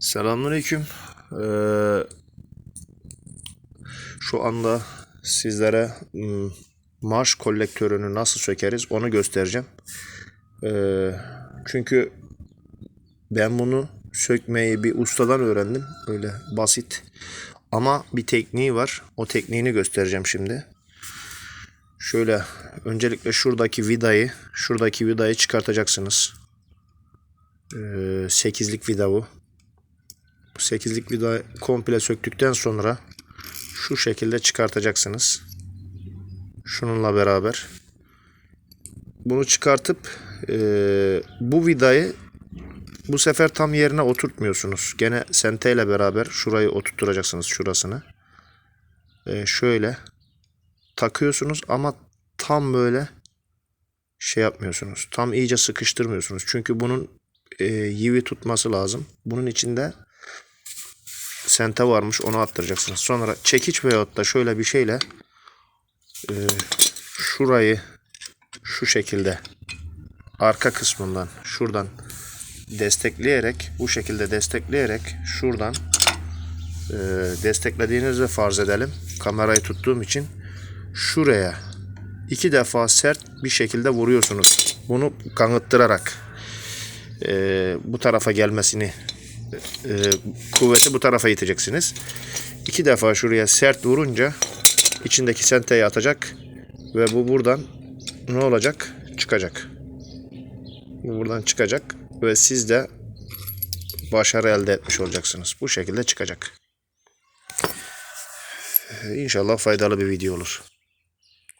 Selamünaleyküm. Ee, şu anda sizlere ım, marş kolektörünü nasıl sökeriz onu göstereceğim. Ee, çünkü ben bunu sökmeyi bir ustadan öğrendim. Böyle basit. Ama bir tekniği var. O tekniğini göstereceğim şimdi. Şöyle öncelikle şuradaki vidayı, şuradaki vidayı çıkartacaksınız. Ee, 8'lik vida bu. 8'lik vida komple söktükten sonra şu şekilde çıkartacaksınız. Şununla beraber. Bunu çıkartıp eee, bu vidayı bu sefer tam yerine oturtmuyorsunuz. Gene senteyle beraber şurayı oturtturacaksınız şurasını. Eee, şöyle takıyorsunuz ama tam böyle şey yapmıyorsunuz. Tam iyice sıkıştırmıyorsunuz. Çünkü bunun e, yivi tutması lazım. Bunun içinde sente varmış onu attıracaksınız. Sonra çekiç veyahut da şöyle bir şeyle e, şurayı şu şekilde arka kısmından şuradan destekleyerek bu şekilde destekleyerek şuradan e, desteklediğinizi farz edelim. Kamerayı tuttuğum için şuraya iki defa sert bir şekilde vuruyorsunuz. Bunu kanıttırarak e, bu tarafa gelmesini e, kuvveti bu tarafa iteceksiniz. İki defa şuraya sert vurunca içindeki senteyi atacak ve bu buradan ne olacak? Çıkacak. Bu buradan çıkacak ve siz de başarı elde etmiş olacaksınız. Bu şekilde çıkacak. İnşallah faydalı bir video olur.